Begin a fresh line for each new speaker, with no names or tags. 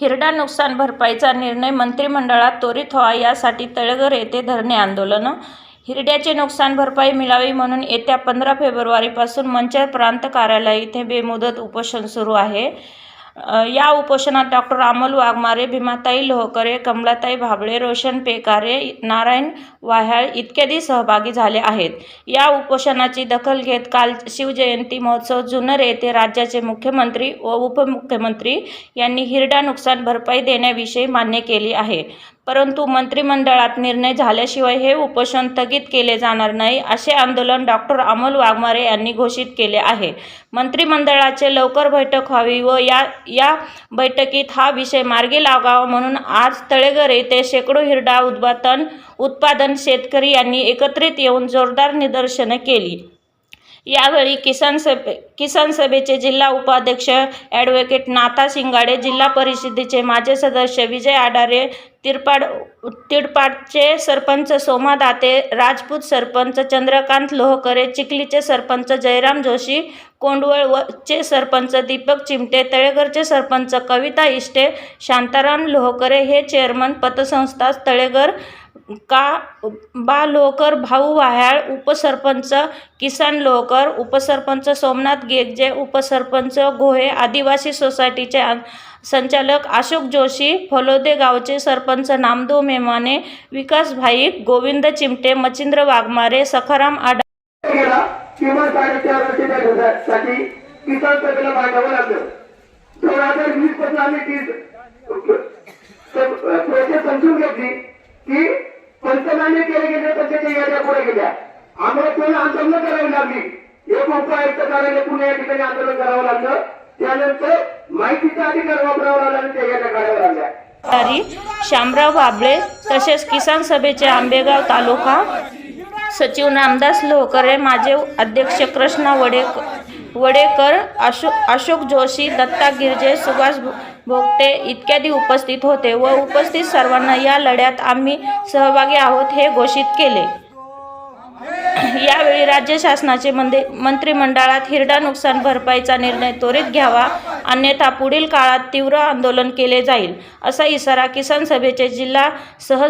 हिरडा नुकसान भरपाईचा निर्णय मंत्रिमंडळात त्वरित व्हावा यासाठी तळगर येथे धरणे आंदोलन. हिरड्याचे नुकसान भरपाई मिळावी म्हणून येत्या पंधरा फेब्रुवारीपासून मंचर प्रांत कार्यालय इथे बेमुदत उपोषण सुरू आहे. या उपोषणात डॉक्टर अमोल वाघमारे भीमाताई लोहकरे कमलाताई भाबळे रोशन पेकारे नारायण वाह्याळ इत्यादी सहभागी झाले आहेत. या उपोषणाची दखल घेत काल शिवजयंती महोत्सव जुन्नर येथे राज्याचे मुख्यमंत्री व उपमुख्यमंत्री यांनी हिरडा नुकसान भरपाई देण्याविषयी मान्य केली आहे. परंतु मंत्रिमंडळात निर्णय झाल्याशिवाय हे उपोषण स्थगित केले जाणार नाही असे आंदोलन डॉक्टर अमोल वाघमारे यांनी घोषित केले आहे. मंत्रिमंडळाचे लवकर बैठक व्हावी व या या बैठकीत हा विषय मार्गी लागावा म्हणून आज तळेघर येथे शेकडो हिरडा उत्पादन उत्पादन शेतकरी यांनी एकत्रित येऊन जोरदार निदर्शनं केली. यावेळी किसान सभे किसान सभेचे जिल्हा उपाध्यक्ष ॲडव्होकेट नाथा शिंगाडे जिल्हा परिषदेचे माजी सदस्य विजय आडारे तिरपाड तिडपाडचे सरपंच सोमा दाते राजपूत सरपंच चंद्रकांत लोहकरे चिखलीचे सरपंच जयराम जोशी कोंडवळ चे सरपंच दीपक चिमटे तळेघरचे सरपंच कविता इष्टे शांताराम लोहकरे हे चेअरमन पतसंस्था तळेघर का? बा लोकर भाऊ वाह्याळ उपसरपंच किसान लोकर उपसरपंच सोमनाथ गेगजे उपसरपंच गोहे आदिवासी सोसायटीचे संचालक अशोक जोशी फलोदे गावचे सरपंच नामदेव मेमाने विकास भाईक गोविंद चिमटे मच्छिंद्र वाघमारे सखाराम आडा
समजून घेतली. की पंचनामे केले गेले तर त्याच्या याद्या पुढे गेल्या. आम्हाला कोणी आंदोलन करावी लागली? एक उपायुक्त कार्यालय पुणे या ठिकाणी आंदोलन करावं लागलं. त्यानंतर माहितीचा अधिकार वापरावा लागला आणि त्या याद्या काढाव्या लागल्या.
अधिकारी शामराव बाबळे तसेच किसान सभेचे आंबेगाव तालुका सचिव रामदास लोहकरे माझे अध्यक्ष कृष्णा वडे वडेकर अशोक अशोक जोशी दत्ता गिरजे सुभाष भोगटे इत्यादी उपस्थित होते व उपस्थित सर्वांना या लढ्यात आम्ही सहभागी आहोत हे घोषित केले. यावेळी राज्य शासनाचे मंदे मंत्रिमंडळात हिरडा नुकसान भरपाईचा निर्णय त्वरित घ्यावा अन्यथा पुढील काळात तीव्र आंदोलन केले जाईल असा इशारा किसान सभेचे जिल्हा सह